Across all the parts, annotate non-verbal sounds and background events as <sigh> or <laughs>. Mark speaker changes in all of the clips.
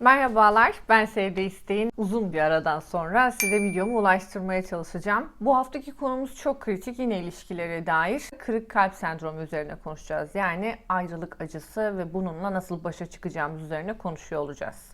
Speaker 1: Merhabalar, ben Sevde İsteğin. Uzun bir aradan sonra size videomu ulaştırmaya çalışacağım. Bu haftaki konumuz çok kritik, yine ilişkilere dair. Kırık kalp sendromu üzerine konuşacağız. Yani ayrılık acısı ve bununla nasıl başa çıkacağımız üzerine konuşuyor olacağız.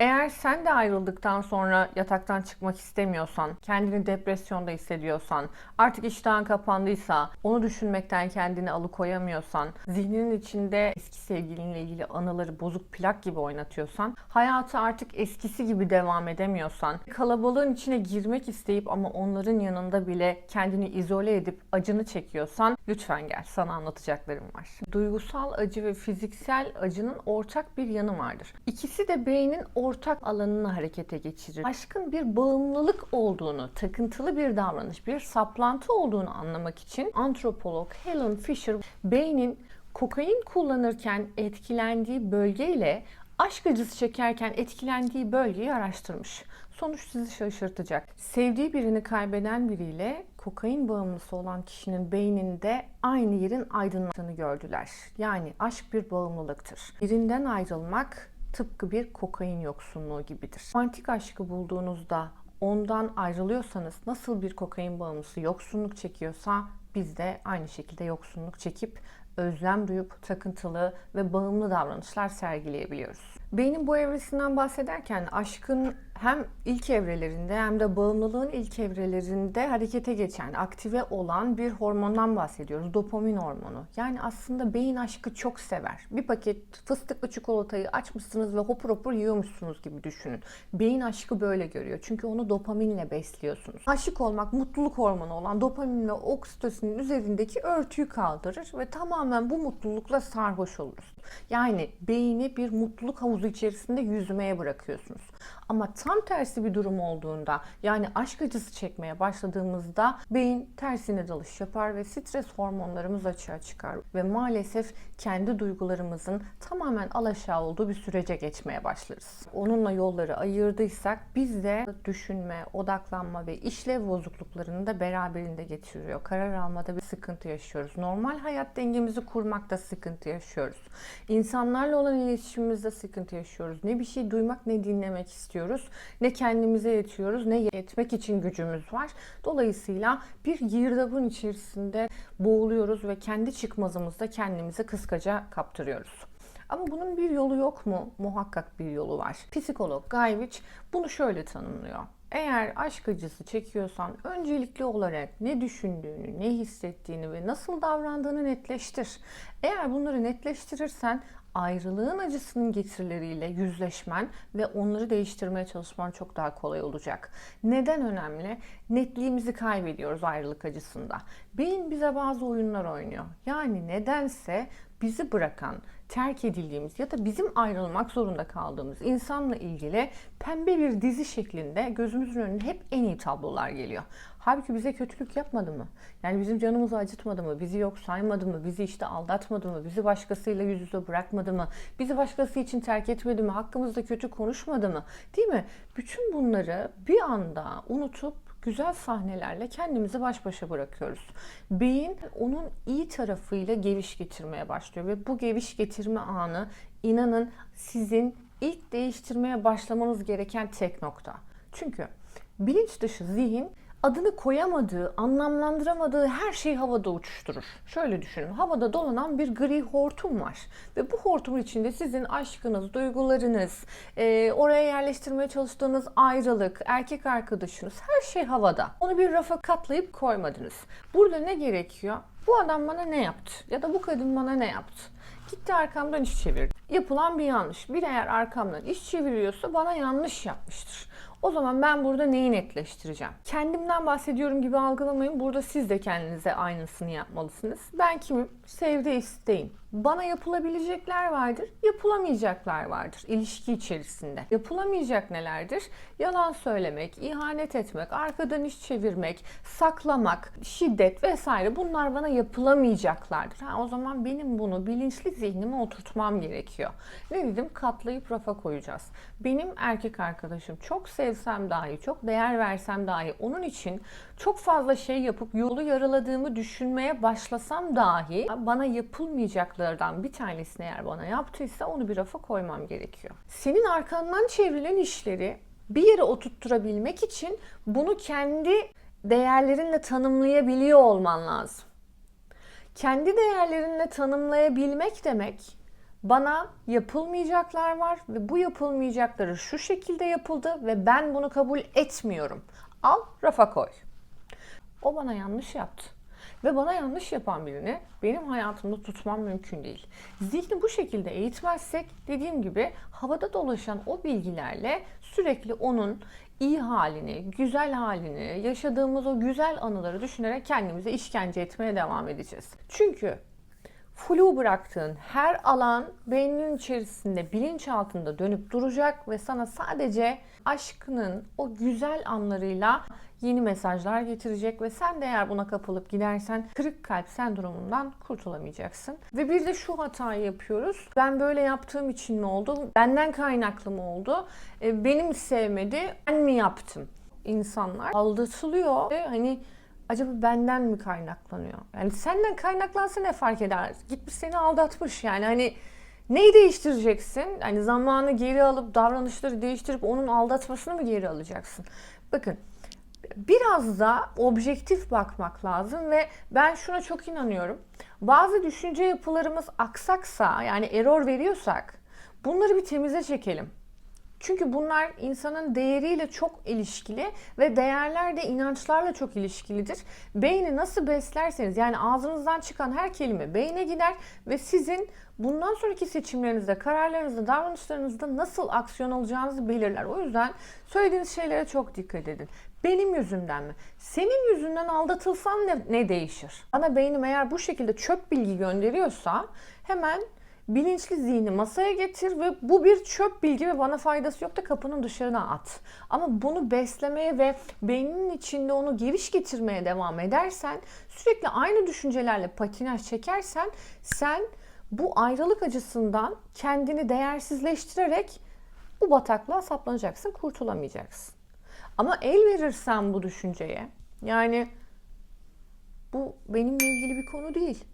Speaker 1: Eğer sen de ayrıldıktan sonra yataktan çıkmak istemiyorsan, kendini depresyonda hissediyorsan, artık iştahın kapandıysa, onu düşünmekten kendini alıkoyamıyorsan, zihninin içinde eski sevgilinle ilgili anıları bozuk plak gibi oynatıyorsan, hayatı artık eskisi gibi devam edemiyorsan, kalabalığın içine girmek isteyip ama onların yanında bile kendini izole edip acını çekiyorsan, lütfen gel sana anlatacaklarım var. Duygusal acı ve fiziksel acının ortak bir yanı vardır. İkisi de beynin ortak alanını harekete geçirir. Aşkın bir bağımlılık olduğunu, takıntılı bir davranış, bir saplantı olduğunu anlamak için antropolog Helen Fisher beynin kokain kullanırken etkilendiği bölgeyle aşk acısı çekerken etkilendiği bölgeyi araştırmış. Sonuç sizi şaşırtacak. Sevdiği birini kaybeden biriyle kokain bağımlısı olan kişinin beyninde aynı yerin aydınlandığını gördüler. Yani aşk bir bağımlılıktır. Birinden ayrılmak tıpkı bir kokain yoksunluğu gibidir. Romantik aşkı bulduğunuzda ondan ayrılıyorsanız nasıl bir kokain bağımlısı yoksunluk çekiyorsa biz de aynı şekilde yoksunluk çekip özlem duyup takıntılı ve bağımlı davranışlar sergileyebiliyoruz. Beynin bu evresinden bahsederken aşkın hem ilk evrelerinde hem de bağımlılığın ilk evrelerinde harekete geçen, aktive olan bir hormondan bahsediyoruz. Dopamin hormonu. Yani aslında beyin aşkı çok sever. Bir paket fıstıklı çikolatayı açmışsınız ve hopur hopur yiyormuşsunuz gibi düşünün. Beyin aşkı böyle görüyor. Çünkü onu dopaminle besliyorsunuz. Aşık olmak mutluluk hormonu olan dopamin ve oksitosinin üzerindeki örtüyü kaldırır ve tamamen bu mutlulukla sarhoş oluruz. Yani beyni bir mutluluk havuzu içerisinde yüzmeye bırakıyorsunuz. Ama tam tersi bir durum olduğunda yani aşk acısı çekmeye başladığımızda beyin tersine dalış yapar ve stres hormonlarımız açığa çıkar. Ve maalesef kendi duygularımızın tamamen alaşağı olduğu bir sürece geçmeye başlarız. Onunla yolları ayırdıysak biz de düşünme, odaklanma ve işlev bozukluklarını da beraberinde getiriyor. Karar almada bir sıkıntı yaşıyoruz. Normal hayat dengemizi kurmakta sıkıntı yaşıyoruz. İnsanlarla olan iletişimimizde sıkıntı yaşıyoruz. Ne bir şey duymak ne dinlemek istiyoruz. Ne kendimize yetiyoruz ne yetmek için gücümüz var. Dolayısıyla bir girdabın içerisinde boğuluyoruz ve kendi çıkmazımızda kendimizi kıskaca kaptırıyoruz. Ama bunun bir yolu yok mu? Muhakkak bir yolu var. Psikolog Gayvich bunu şöyle tanımlıyor. Eğer aşk acısı çekiyorsan öncelikli olarak ne düşündüğünü, ne hissettiğini ve nasıl davrandığını netleştir. Eğer bunları netleştirirsen ayrılığın acısının getirileriyle yüzleşmen ve onları değiştirmeye çalışman çok daha kolay olacak. Neden önemli? Netliğimizi kaybediyoruz ayrılık acısında. Beyin bize bazı oyunlar oynuyor. Yani nedense bizi bırakan, terk edildiğimiz ya da bizim ayrılmak zorunda kaldığımız insanla ilgili pembe bir dizi şeklinde gözümüzün önüne hep en iyi tablolar geliyor. Halbuki bize kötülük yapmadı mı? Yani bizim canımızı acıtmadı mı? Bizi yok saymadı mı? Bizi işte aldatmadı mı? Bizi başkasıyla yüz yüze bırakmadı mı? Bizi başkası için terk etmedi mi? Hakkımızda kötü konuşmadı mı? Değil mi? Bütün bunları bir anda unutup güzel sahnelerle kendimizi baş başa bırakıyoruz. Beyin onun iyi tarafıyla geviş getirmeye başlıyor ve bu geviş getirme anı inanın sizin ilk değiştirmeye başlamanız gereken tek nokta. Çünkü bilinç dışı zihin adını koyamadığı, anlamlandıramadığı her şeyi havada uçuşturur. Şöyle düşünün, havada dolanan bir gri hortum var. Ve bu hortumun içinde sizin aşkınız, duygularınız, e, oraya yerleştirmeye çalıştığınız ayrılık, erkek arkadaşınız, her şey havada. Onu bir rafa katlayıp koymadınız. Burada ne gerekiyor? Bu adam bana ne yaptı? Ya da bu kadın bana ne yaptı? Gitti arkamdan iş çevirdi. Yapılan bir yanlış. Bir eğer arkamdan iş çeviriyorsa bana yanlış yapmıştır. O zaman ben burada neyi netleştireceğim? Kendimden bahsediyorum gibi algılamayın. Burada siz de kendinize aynısını yapmalısınız. Ben kimim? Sevde isteyin. Bana yapılabilecekler vardır, yapılamayacaklar vardır ilişki içerisinde. Yapılamayacak nelerdir? Yalan söylemek, ihanet etmek, arkadan iş çevirmek, saklamak, şiddet vesaire bunlar bana yapılamayacaklardır. Ha, o zaman benim bunu bilinçli zihnime oturtmam gerekiyor. Ne dedim? Katlayıp rafa koyacağız. Benim erkek arkadaşım çok sevsem dahi, çok değer versem dahi onun için çok fazla şey yapıp yolu yaraladığımı düşünmeye başlasam dahi bana yapılmayacaklardan bir tanesini eğer bana yaptıysa onu bir rafa koymam gerekiyor. Senin arkandan çevrilen işleri bir yere oturtturabilmek için bunu kendi değerlerinle tanımlayabiliyor olman lazım. Kendi değerlerinle tanımlayabilmek demek bana yapılmayacaklar var ve bu yapılmayacakları şu şekilde yapıldı ve ben bunu kabul etmiyorum. Al rafa koy. O bana yanlış yaptı. Ve bana yanlış yapan birini benim hayatımda tutmam mümkün değil. Zihni bu şekilde eğitmezsek dediğim gibi havada dolaşan o bilgilerle sürekli onun iyi halini, güzel halini, yaşadığımız o güzel anıları düşünerek kendimize işkence etmeye devam edeceğiz. Çünkü flu bıraktığın her alan beyninin içerisinde bilinç altında dönüp duracak ve sana sadece aşkının o güzel anlarıyla yeni mesajlar getirecek ve sen de eğer buna kapılıp gidersen kırık kalp sendromundan kurtulamayacaksın. Ve bir de şu hatayı yapıyoruz. Ben böyle yaptığım için mi oldu? Benden kaynaklı mı oldu? E, Benim sevmedi, ben mi yaptım? İnsanlar aldatılıyor ve hani acaba benden mi kaynaklanıyor? Yani senden kaynaklansa ne fark eder? Gitmiş seni aldatmış yani hani neyi değiştireceksin? Hani zamanı geri alıp davranışları değiştirip onun aldatmasını mı geri alacaksın? Bakın biraz da objektif bakmak lazım ve ben şuna çok inanıyorum. Bazı düşünce yapılarımız aksaksa yani error veriyorsak bunları bir temize çekelim. Çünkü bunlar insanın değeriyle çok ilişkili ve değerler de inançlarla çok ilişkilidir. Beyni nasıl beslerseniz yani ağzınızdan çıkan her kelime beyne gider ve sizin bundan sonraki seçimlerinizde, kararlarınızda, davranışlarınızda nasıl aksiyon alacağınızı belirler. O yüzden söylediğiniz şeylere çok dikkat edin. Benim yüzümden mi? Senin yüzünden aldatılsan ne, ne değişir? Bana beynim eğer bu şekilde çöp bilgi gönderiyorsa hemen bilinçli zihni masaya getir ve bu bir çöp bilgi ve bana faydası yok da kapının dışarına at. Ama bunu beslemeye ve beyninin içinde onu geriş getirmeye devam edersen, sürekli aynı düşüncelerle patinaj çekersen sen bu ayrılık acısından kendini değersizleştirerek bu bataklığa saplanacaksın, kurtulamayacaksın. Ama el verirsen bu düşünceye, yani bu benimle ilgili bir konu değil.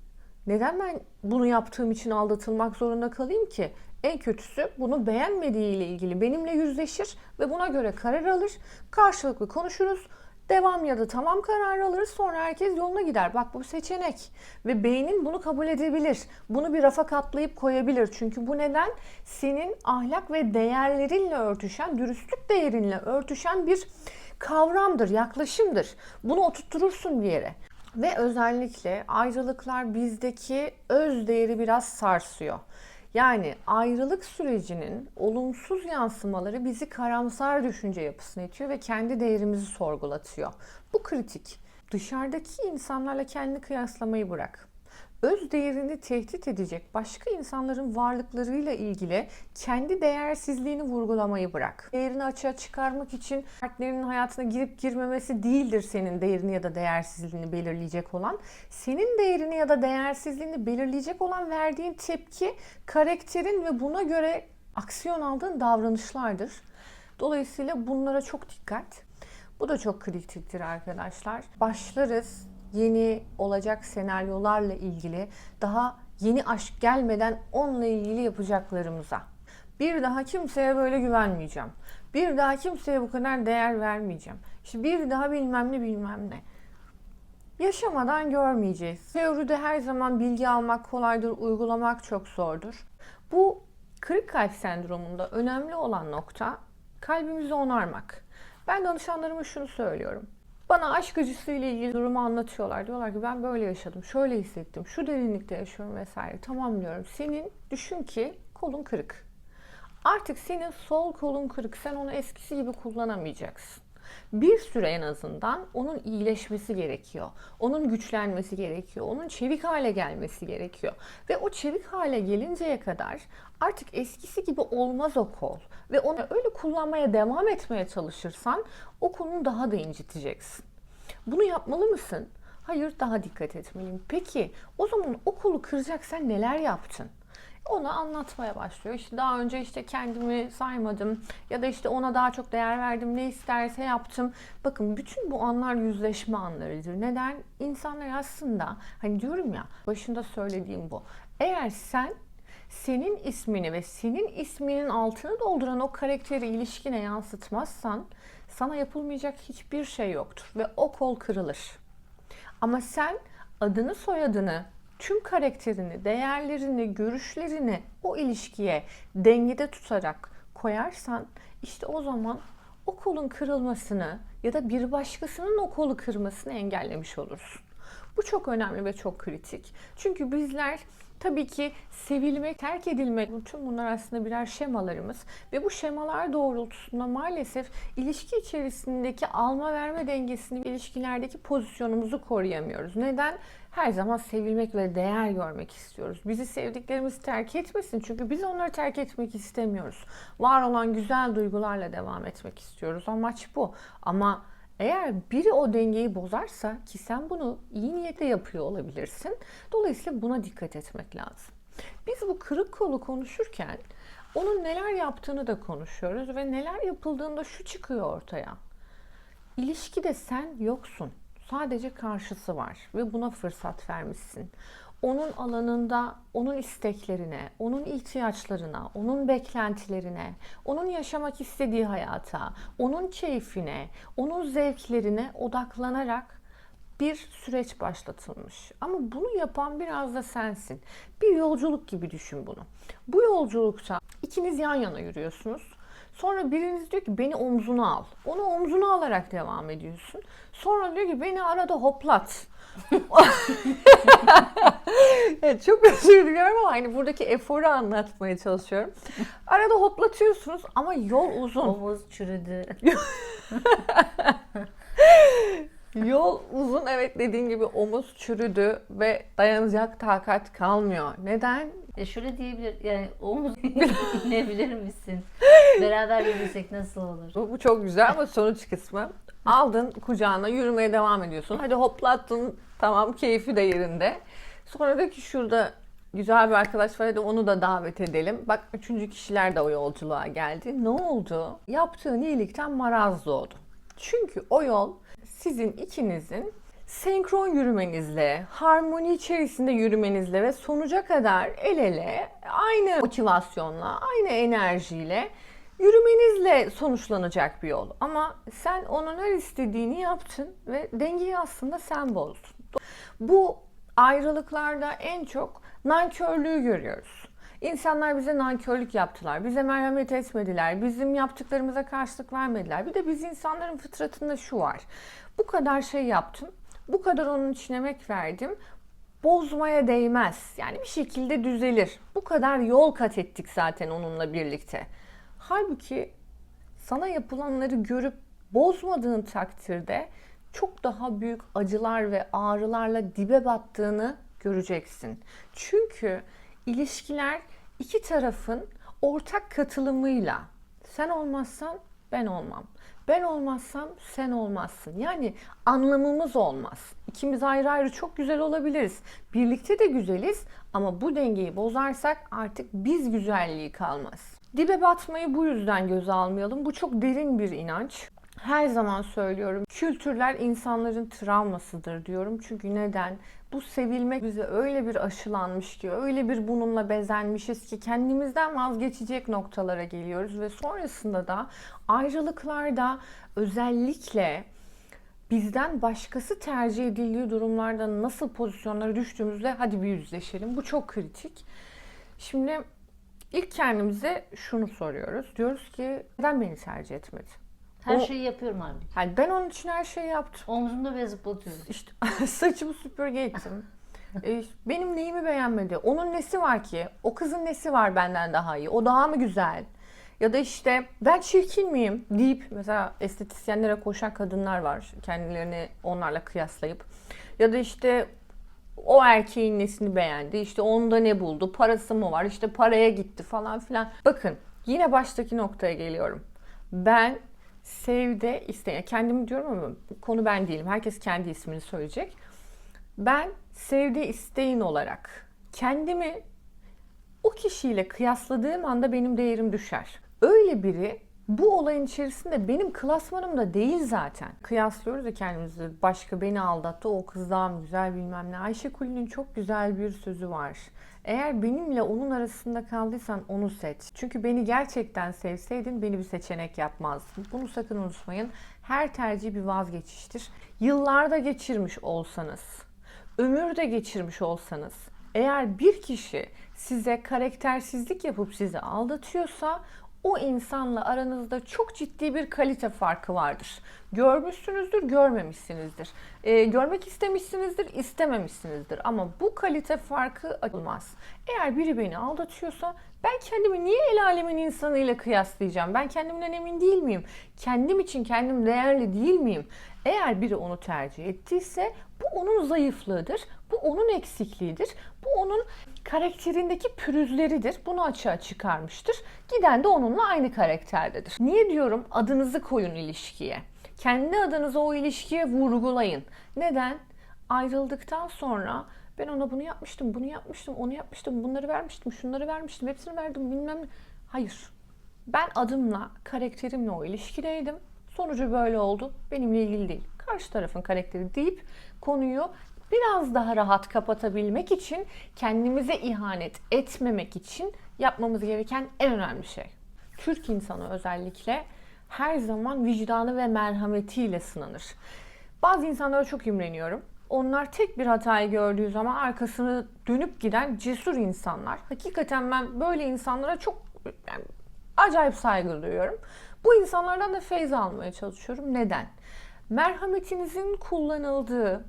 Speaker 1: Neden ben bunu yaptığım için aldatılmak zorunda kalayım ki? En kötüsü bunu beğenmediği ile ilgili benimle yüzleşir ve buna göre karar alır. Karşılıklı konuşuruz. Devam ya da tamam kararı alırız sonra herkes yoluna gider. Bak bu seçenek ve beynin bunu kabul edebilir. Bunu bir rafa katlayıp koyabilir. Çünkü bu neden? Senin ahlak ve değerlerinle örtüşen, dürüstlük değerinle örtüşen bir kavramdır, yaklaşımdır. Bunu oturturursun bir yere. Ve özellikle ayrılıklar bizdeki öz değeri biraz sarsıyor. Yani ayrılık sürecinin olumsuz yansımaları bizi karamsar düşünce yapısına itiyor ve kendi değerimizi sorgulatıyor. Bu kritik. Dışarıdaki insanlarla kendini kıyaslamayı bırak öz değerini tehdit edecek başka insanların varlıklarıyla ilgili kendi değersizliğini vurgulamayı bırak. Değerini açığa çıkarmak için partnerinin hayatına girip girmemesi değildir senin değerini ya da değersizliğini belirleyecek olan. Senin değerini ya da değersizliğini belirleyecek olan verdiğin tepki, karakterin ve buna göre aksiyon aldığın davranışlardır. Dolayısıyla bunlara çok dikkat. Bu da çok kritiktir arkadaşlar. Başlarız yeni olacak senaryolarla ilgili daha yeni aşk gelmeden onunla ilgili yapacaklarımıza. Bir daha kimseye böyle güvenmeyeceğim. Bir daha kimseye bu kadar değer vermeyeceğim. İşte bir daha bilmem ne bilmem ne. Yaşamadan görmeyeceğiz. Teoride her zaman bilgi almak kolaydır, uygulamak çok zordur. Bu kırık kalp sendromunda önemli olan nokta kalbimizi onarmak. Ben danışanlarıma şunu söylüyorum. Bana aşk acısı ile ilgili durumu anlatıyorlar. Diyorlar ki ben böyle yaşadım, şöyle hissettim, şu derinlikte yaşıyorum vesaire. Tamam diyorum. Senin düşün ki kolun kırık. Artık senin sol kolun kırık. Sen onu eskisi gibi kullanamayacaksın. Bir süre en azından onun iyileşmesi gerekiyor. Onun güçlenmesi gerekiyor. Onun çevik hale gelmesi gerekiyor. Ve o çevik hale gelinceye kadar artık eskisi gibi olmaz o kol. Ve onu öyle kullanmaya devam etmeye çalışırsan o kolunu daha da inciteceksin. Bunu yapmalı mısın? Hayır daha dikkat etmeliyim. Peki o zaman o kolu kıracak sen neler yaptın? Onu anlatmaya başlıyor. İşte daha önce işte kendimi saymadım ya da işte ona daha çok değer verdim. Ne isterse yaptım. Bakın bütün bu anlar yüzleşme anlarıdır. Neden? İnsanlar aslında hani diyorum ya başında söylediğim bu. Eğer sen senin ismini ve senin isminin altını dolduran o karakteri ilişkine yansıtmazsan sana yapılmayacak hiçbir şey yoktur ve o kol kırılır. Ama sen adını soyadını, tüm karakterini, değerlerini, görüşlerini o ilişkiye dengede tutarak koyarsan işte o zaman o kolun kırılmasını ya da bir başkasının o kolu kırmasını engellemiş olursun. Bu çok önemli ve çok kritik. Çünkü bizler tabii ki sevilmek, terk edilmek, bütün bunlar aslında birer şemalarımız ve bu şemalar doğrultusunda maalesef ilişki içerisindeki alma verme dengesini, ilişkilerdeki pozisyonumuzu koruyamıyoruz. Neden? Her zaman sevilmek ve değer görmek istiyoruz. Bizi sevdiklerimiz terk etmesin çünkü biz onları terk etmek istemiyoruz. Var olan güzel duygularla devam etmek istiyoruz. Amaç bu. Ama eğer biri o dengeyi bozarsa ki sen bunu iyi niyetle yapıyor olabilirsin. Dolayısıyla buna dikkat etmek lazım. Biz bu kırık kolu konuşurken onun neler yaptığını da konuşuyoruz ve neler yapıldığında şu çıkıyor ortaya. İlişkide sen yoksun. Sadece karşısı var ve buna fırsat vermişsin. Onun alanında onun isteklerine, onun ihtiyaçlarına, onun beklentilerine, onun yaşamak istediği hayata, onun keyfine, onun zevklerine odaklanarak bir süreç başlatılmış. Ama bunu yapan biraz da sensin. Bir yolculuk gibi düşün bunu. Bu yolculukta ikiniz yan yana yürüyorsunuz. Sonra biriniz diyor ki beni omzuna al. Onu omzuna alarak devam ediyorsun. Sonra diyor ki beni arada hoplat. <laughs> evet, çok özür diliyorum ama hani buradaki eforu anlatmaya çalışıyorum. Arada hoplatıyorsunuz ama yol uzun.
Speaker 2: Omuz çürüdü. <laughs>
Speaker 1: Yol uzun evet dediğin gibi omuz çürüdü ve dayanacak takat kalmıyor. Neden?
Speaker 2: E şöyle diyebilir yani omuz <laughs> binebilir misin? Beraber yürüsek nasıl olur?
Speaker 1: Bu, bu çok güzel ama sonuç kısmı. Aldın kucağına yürümeye devam ediyorsun. Hadi hoplattın tamam keyfi de yerinde. Sonra da ki şurada güzel bir arkadaş var hadi onu da davet edelim. Bak üçüncü kişiler de o yolculuğa geldi. Ne oldu? Yaptığın iyilikten maraz doğdu. Çünkü o yol sizin ikinizin senkron yürümenizle, harmoni içerisinde yürümenizle ve sonuca kadar el ele, aynı motivasyonla, aynı enerjiyle yürümenizle sonuçlanacak bir yol. Ama sen onun her istediğini yaptın ve dengeyi aslında sen bozdun. Bu ayrılıklarda en çok nankörlüğü görüyoruz. İnsanlar bize nankörlük yaptılar, bize merhamet etmediler, bizim yaptıklarımıza karşılık vermediler. Bir de biz insanların fıtratında şu var. Bu kadar şey yaptım, bu kadar onun için emek verdim, bozmaya değmez. Yani bir şekilde düzelir. Bu kadar yol kat ettik zaten onunla birlikte. Halbuki sana yapılanları görüp bozmadığın takdirde çok daha büyük acılar ve ağrılarla dibe battığını göreceksin. Çünkü ilişkiler iki tarafın ortak katılımıyla sen olmazsan ben olmam. Ben olmazsam sen olmazsın. Yani anlamımız olmaz. İkimiz ayrı ayrı çok güzel olabiliriz. Birlikte de güzeliz ama bu dengeyi bozarsak artık biz güzelliği kalmaz. Dibe batmayı bu yüzden göze almayalım. Bu çok derin bir inanç. Her zaman söylüyorum. Kültürler insanların travmasıdır diyorum. Çünkü neden? Bu sevilmek bize öyle bir aşılanmış ki, öyle bir bununla bezenmişiz ki kendimizden vazgeçecek noktalara geliyoruz ve sonrasında da ayrılıklarda özellikle bizden başkası tercih edildiği durumlarda nasıl pozisyonlara düştüğümüzde hadi bir yüzleşelim. Bu çok kritik. Şimdi ilk kendimize şunu soruyoruz. Diyoruz ki neden beni tercih etmedi?
Speaker 2: Her
Speaker 1: O-
Speaker 2: şeyi yapıyorum halbuki.
Speaker 1: Yani ben onun için her şeyi yaptım.
Speaker 2: Omzumda ve zıplatıyorum.
Speaker 1: İşte <laughs> saçımı süpürge ettim. E, benim neyimi beğenmedi? Onun nesi var ki? O kızın nesi var benden daha iyi? O daha mı güzel? Ya da işte ben çirkin miyim deyip mesela estetisyenlere koşan kadınlar var. Kendilerini onlarla kıyaslayıp. Ya da işte o erkeğin nesini beğendi? İşte onda ne buldu? Parası mı var? İşte paraya gitti falan filan. Bakın yine baştaki noktaya geliyorum. Ben sevde isteyen, kendimi diyorum ama konu ben değilim. Herkes kendi ismini söyleyecek. Ben sevde isteyin olarak kendimi o kişiyle kıyasladığım anda benim değerim düşer. Öyle biri bu olayın içerisinde benim klasmanımda değil zaten. Kıyaslıyoruz ya kendimizi. Başka beni aldattı, o kız daha mı güzel bilmem ne. Ayşe Kuli'nin çok güzel bir sözü var. Eğer benimle onun arasında kaldıysan onu seç. Çünkü beni gerçekten sevseydin beni bir seçenek yapmazdın. Bunu sakın unutmayın. Her tercih bir vazgeçiştir. Yıllarda geçirmiş olsanız, ömürde geçirmiş olsanız, eğer bir kişi size karaktersizlik yapıp sizi aldatıyorsa o insanla aranızda çok ciddi bir kalite farkı vardır. Görmüşsünüzdür, görmemişsinizdir. Ee, görmek istemişsinizdir, istememişsinizdir. Ama bu kalite farkı açılmaz. Eğer biri beni aldatıyorsa ben kendimi niye el alemin insanıyla kıyaslayacağım? Ben kendimden emin değil miyim? Kendim için kendim değerli değil miyim? Eğer biri onu tercih ettiyse bu onun zayıflığıdır. Bu onun eksikliğidir. Bu onun karakterindeki pürüzleridir. Bunu açığa çıkarmıştır. Giden de onunla aynı karakterdedir. Niye diyorum adınızı koyun ilişkiye. Kendi adınızı o ilişkiye vurgulayın. Neden? Ayrıldıktan sonra ben ona bunu yapmıştım, bunu yapmıştım, onu yapmıştım, bunları vermiştim, şunları vermiştim, hepsini verdim bilmem ne. Hayır. Ben adımla, karakterimle o ilişkideydim. Sonucu böyle oldu. Benimle ilgili değil. Karşı tarafın karakteri deyip konuyu biraz daha rahat kapatabilmek için kendimize ihanet etmemek için yapmamız gereken en önemli şey. Türk insanı özellikle her zaman vicdanı ve merhametiyle sınanır. Bazı insanlara çok imreniyorum. Onlar tek bir hatayı gördüğü zaman arkasını dönüp giden cesur insanlar. Hakikaten ben böyle insanlara çok yani acayip saygı duyuyorum. Bu insanlardan da feyz almaya çalışıyorum. Neden? Merhametinizin kullanıldığı,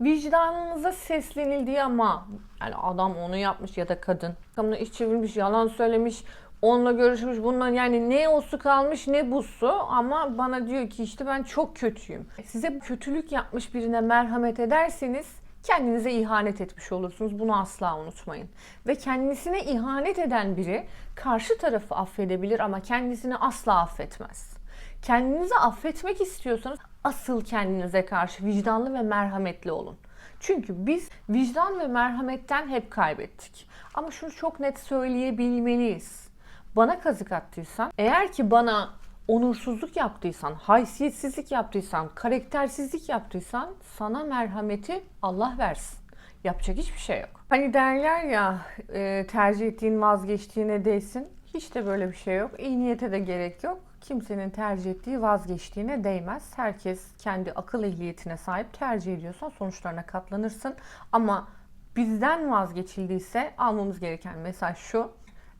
Speaker 1: vicdanınıza seslenildiği ama yani adam onu yapmış ya da kadın kadına iş çevirmiş, yalan söylemiş, onunla görüşmüş, bundan yani ne o su kalmış ne bu su ama bana diyor ki işte ben çok kötüyüm. Size kötülük yapmış birine merhamet ederseniz kendinize ihanet etmiş olursunuz. Bunu asla unutmayın. Ve kendisine ihanet eden biri karşı tarafı affedebilir ama kendisini asla affetmez. Kendinizi affetmek istiyorsanız asıl kendinize karşı vicdanlı ve merhametli olun. Çünkü biz vicdan ve merhametten hep kaybettik. Ama şunu çok net söyleyebilmeliyiz. Bana kazık attıysan, eğer ki bana onursuzluk yaptıysan, haysiyetsizlik yaptıysan, karaktersizlik yaptıysan sana merhameti Allah versin. Yapacak hiçbir şey yok. Hani derler ya e, tercih ettiğin vazgeçtiğine değsin. Hiç de böyle bir şey yok. İyi niyete de gerek yok. Kimsenin tercih ettiği vazgeçtiğine değmez. Herkes kendi akıl ehliyetine sahip tercih ediyorsa sonuçlarına katlanırsın. Ama bizden vazgeçildiyse almamız gereken mesaj şu.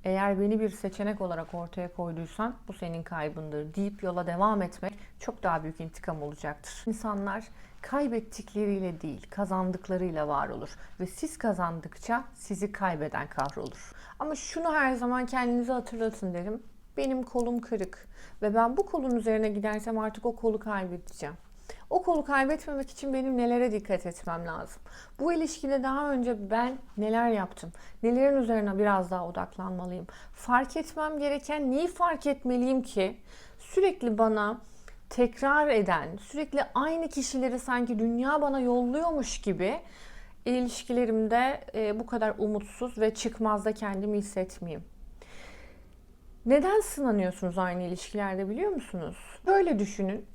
Speaker 1: Eğer beni bir seçenek olarak ortaya koyduysan bu senin kaybındır deyip yola devam etmek çok daha büyük intikam olacaktır. İnsanlar kaybettikleriyle değil, kazandıklarıyla var olur. Ve siz kazandıkça sizi kaybeden kahrolur. Ama şunu her zaman kendinize hatırlatın derim. Benim kolum kırık ve ben bu kolun üzerine gidersem artık o kolu kaybedeceğim. O kolu kaybetmemek için benim nelere dikkat etmem lazım? Bu ilişkide daha önce ben neler yaptım? Nelerin üzerine biraz daha odaklanmalıyım? Fark etmem gereken neyi fark etmeliyim ki sürekli bana tekrar eden, sürekli aynı kişileri sanki dünya bana yolluyormuş gibi ilişkilerimde e, bu kadar umutsuz ve çıkmazda kendimi hissetmeyeyim. Neden sınanıyorsunuz aynı ilişkilerde biliyor musunuz? Böyle düşünün.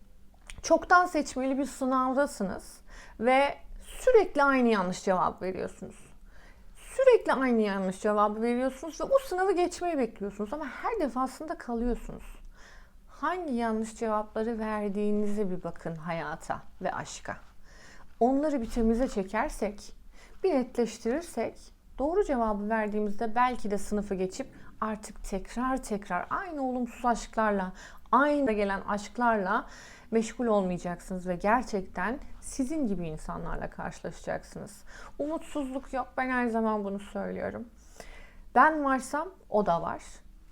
Speaker 1: Çoktan seçmeli bir sınavdasınız ve sürekli aynı yanlış cevap veriyorsunuz. Sürekli aynı yanlış cevabı veriyorsunuz ve o sınavı geçmeyi bekliyorsunuz ama her defasında kalıyorsunuz. Hangi yanlış cevapları verdiğinize bir bakın hayata ve aşka. Onları bir temize çekersek, bir netleştirirsek, doğru cevabı verdiğimizde belki de sınıfı geçip artık tekrar tekrar aynı olumsuz aşklarla, aynı gelen aşklarla meşgul olmayacaksınız ve gerçekten sizin gibi insanlarla karşılaşacaksınız. Umutsuzluk yok. Ben her zaman bunu söylüyorum. Ben varsam o da var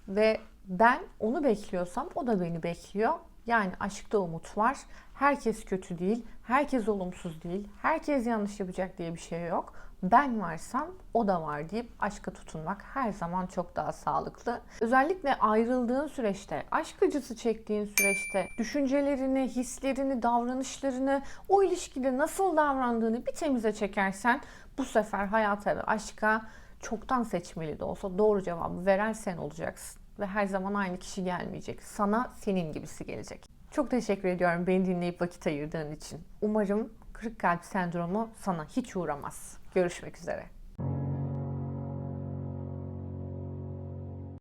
Speaker 1: ve ben onu bekliyorsam o da beni bekliyor. Yani aşkta umut var. Herkes kötü değil, herkes olumsuz değil, herkes yanlış yapacak diye bir şey yok. Ben varsam o da var deyip aşka tutunmak her zaman çok daha sağlıklı. Özellikle ayrıldığın süreçte, aşk acısı çektiğin süreçte düşüncelerini, hislerini, davranışlarını, o ilişkide nasıl davrandığını bir temize çekersen bu sefer hayata ve aşka çoktan seçmeli de olsa doğru cevabı veren sen olacaksın. Ve her zaman aynı kişi gelmeyecek. Sana senin gibisi gelecek. Çok teşekkür ediyorum beni dinleyip vakit ayırdığın için. Umarım kırık kalp sendromu sana hiç uğramaz. Görüşmek üzere.